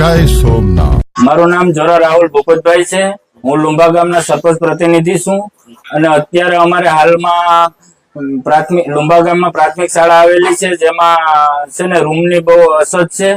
જય સોમનાથ. મારું નામ જોરા રાહુલ ભૂપતભાઈ છે. હું લુંબા ગામના સરપંચ પ્રતિનિધિ છું. અને અત્યારે અમારે હાલમાં પ્રાથમિક, લુંબા ગામમાં પ્રાથમિક શાળા આવેલી છે, જેમાં છે ને, રૂમની બહુ અછત છે.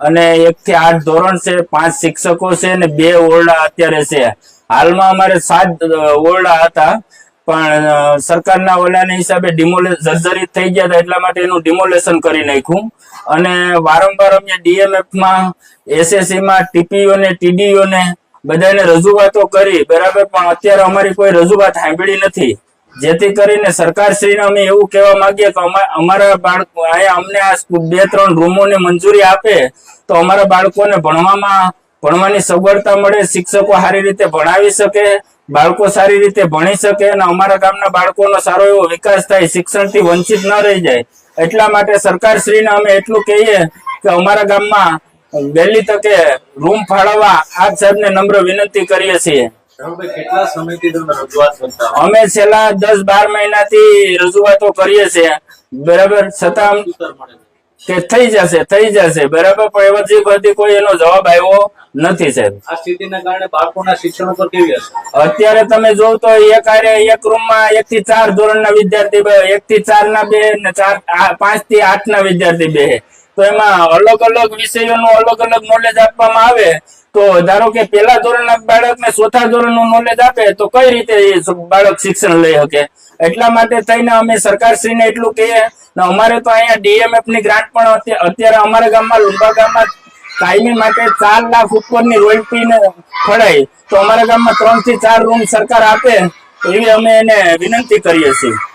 અને એક થી આઠ ધોરણ છે, પાંચ શિક્ષકો છે અને બે ઓરડા અત્યારે છે. હાલમાં અમારે સાત ઓરડા હતા. પણ સરકારના ઓલાના હિસાબે ડિમોલે જર્જરિત થઈ ગયા હતા એટલા માટે એનું ડિમોલેશન કરી નાખ્યું. અને વારંવાર અમે ડીએમએફમાં એસએસસીમાં ટીપીઓને ટીડીઓને બધાને રજૂઆતો કરી. બરાબર, પણ અત્યારે અમારી કોઈ રજૂઆત સાંભળી નથી. જેથી કરીને સરકારશ્રીને અમે એવું કહેવા માંગીએ કે અમા- અમારા બાળકો, અહીંયા અમને આ બે ત્રણ રૂમોની મંજૂરી આપે તો અમારા બાળકોને ભણવામાં, ભણવાની સગવડતા મળે, શિક્ષકો સારી રીતે ભણાવી શકે બાળકો સારી રીતે ભણી શકે અને અમારા ગામના બાળકોનો સારો એવો વિકાસ થાય શિક્ષણથી વંચિત ન રહી જાય. એટલા માટે સરકારશ્રીને અમે એટલું કહીએ કે અમારા ગામમાં વહેલી તકે રૂમ ફાળવવા આપ સાહેબને નમ્ર વિનંતી કરીએ છીએ? અમે છેલ્લા દસ બાર મહિનાથી રજૂઆતો કરીએ છીએ. બરાબર? છતાં કે થઈ જશે થઈ જશે. બરાબર? પણ એવો જે બધી કોઈ એનો જવાબ આવ્યો નથી સાહેબ. આ સ્થિતિના કારણે બાળકોના શિક્ષણ ઉપર કેવી અસર? અત્યારે તમે જોવ તો એક આરે એક રૂમમાં એક થી ચાર ધોરણના વિદ્યાર્થી બે એક થી ચાર ના બે ને ચાર પાંચથી આઠ ના વિદ્યાર્થી બે. તો એમાં અલગ અલગ વિષયોનું અલગ અલગ નોલેજ આપવામાં આવે તો ધારો કે પેલા ધોરણના બાળકને ચોથા ધોરણનું નોલેજ આપે તો કઈ રીતે એ બાળક શિક્ષણ લઈ શકે? એટલા માટે થઈને અમે સરકારશ્રીને એટલું કહીએ અમારે તો અહીંયા ડીએમએફની ગ્રાન્ટ પણ અત્ય- અત્યારે અમારા ગામમાં, લુંબા ગામમાં કાયમી માટે ચાર લાખ ઉપરની રોયલ્ટી ફળાય તો અમારા ગામમાં ત્રણથી ચાર રૂમ સરકાર આપે એવી અમે એને વિનંતી કરીએ છીએ.